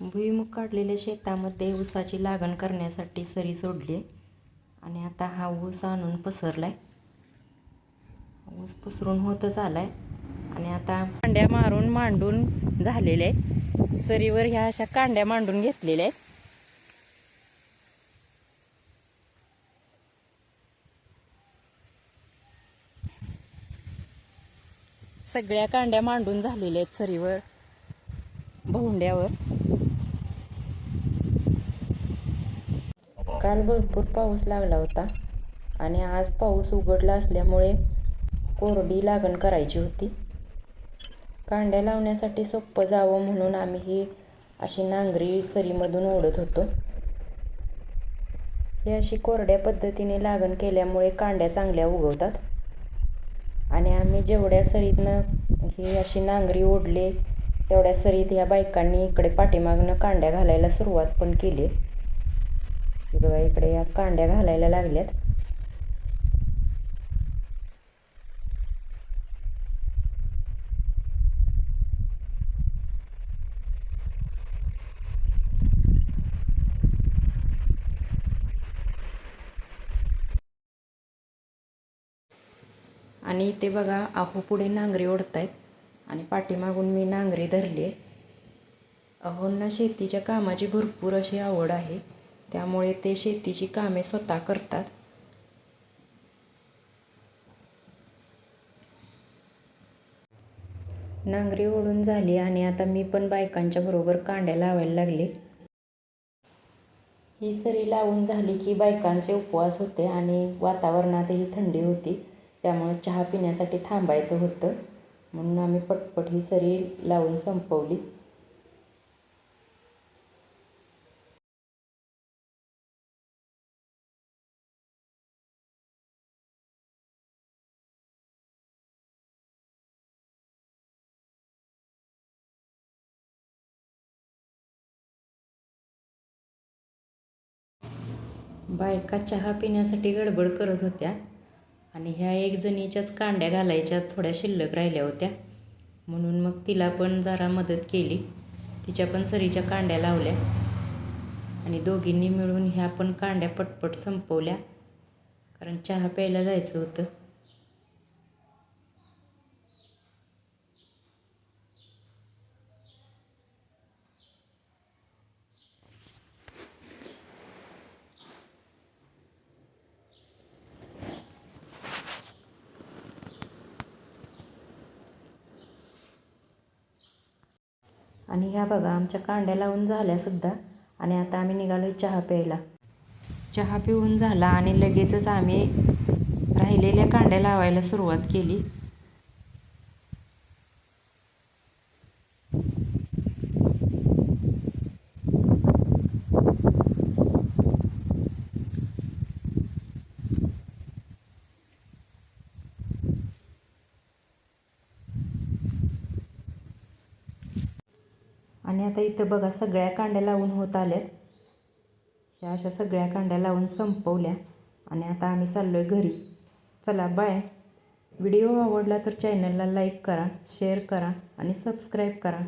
भुईमुग काढलेल्या शेतामध्ये ऊसाची लागण करण्यासाठी सरी सोडली आणि आता हा ऊस आणून पसरला आहे ऊस पसरून होतच आहे आणि आता कांड्या मारून मांडून झालेल्या आहेत. सरीवर ह्या अशा कांड्या मांडून घेतलेल्या आहेत. सगळ्या कांड्या मांडून झालेल्या आहेत सरीवर भोंड्यावर. काल भरपूर पाऊस लागला होता आणि आज पाऊस उघडला असल्यामुळे कोरडी लागण करायची होती. कांड्या लावण्यासाठी सोपं जावं म्हणून आम्ही ही अशी नांगरी सरीमधून ओढत होतो. ही अशी कोरड्या पद्धतीने लागण केल्यामुळे कांड्या चांगल्या उगवतात. आणि आम्ही जेवढ्या सरीतनं ही अशी नांगरी ओढली तेवढ्या सरीत ह्या बायकांनी इकडे पाठीमागनं कांड्या घालायला सुरुवात पण केली. हे बघा इकडे या कांड्या घालायला लागल्यात. आणि इथे बघा अहो पुढे नांगरी ओढतायत आणि पाठीमागून मी नांगरी धरली आहे अहोंना शेतीच्या कामाची भरपूर अशी आवड आहे. त्यामुळे ते शेतीची कामे स्वतः करतात. नांगरी ओढून झाली आणि आता मी पण बायकांच्या बरोबर कांड्या लावायला लागले. ही सरी लावून झाली की बायकांचे उपवास होते आणि वातावरणातही थंडी होती. त्यामुळे चहा पिण्यासाठी थांबायचं होतं. म्हणून आम्ही पटपट ही सरी लावून संपवली. बायका चहा पिण्यासाठी गडबड करत होत्या आणि ह्या एक जणीच्याच कांड्या घालायच्या थोड्या शिल्लक राहिल्या होत्या. म्हणून मग तिला पण जरा मदत केली. तिच्या पण सरीच्या कांड्या लावल्या आणि दोघींनी मिळून ह्या पण कांड्या पटपट संपवल्या. कारण चहा प्यायला जायचं होतं. आणि ह्या बघा आमच्या कांड्या लावून झाल्यासुद्धा आणि आता आम्ही निघालो चहा प्यायला. चहा पिऊन झाला आणि लगेचच आम्ही राहिलेल्या कांड्या लावायला सुरुवात केली. आणि आता इथं बघा सगळ्या कांड्या लावून होत आल्यात. ह्या अशा सगळ्या कांड्या लावून संपवल्या आणि आता आम्ही चाललो आहे घरी. चला बाय व्हिडिओ आवडला तर चॅनलला लाईक करा शेअर करा आणि सबस्क्राईब करा.